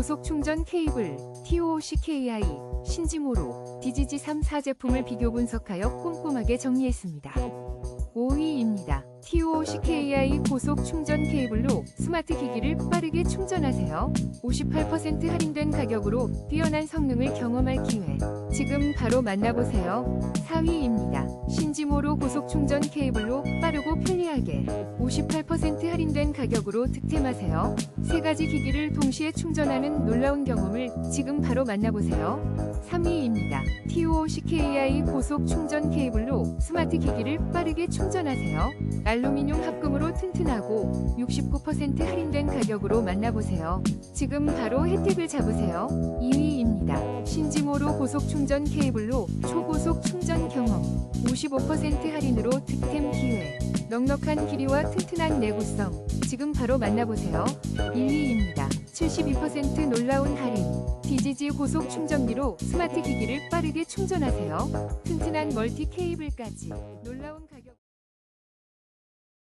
고속 충전 케이블 TOCKI 신지모로 DGG3 4 제품을 비교 분석하여 꼼꼼하게 정리했습니다. 5위입니다. TOCKI 고속 충전 케이블로 스마트 기기를 빠르게 충전하세요. 58% 할인된 가격으로 뛰어난 성능을 경험할 기회. 지금 바로 만나보세요. 4위입니다. 신지모로 고속 충전 케이블로 빠르고 편리 하게 58% 할인된 가격으로 득템하세요. 세 가지 기기를 동시에 충전하는 놀라운 경험을 지금 바로 만나보세요. 3위입니다. TOCKI 고속 충전 케이블로 스마트 기기를 빠르게 충전하세요. 알루미늄 합금으로 튼튼하고 69% 할인된 가격으로 만나보세요. 지금 바로 혜택을 잡으세요. 2위입니다. 신지모로 고속 충전 케이블로 초고속 충전 경험 55% 할인으로 기회 넉넉한 길이와 튼튼한 내구성 지금 바로 만나보세요. 1위입니다. 72% 놀라운 할인 DGG 고속 충전기로 스마트 기기를 빠르게 충전하세요. 튼튼한 멀티 케이블까지 놀라운 가격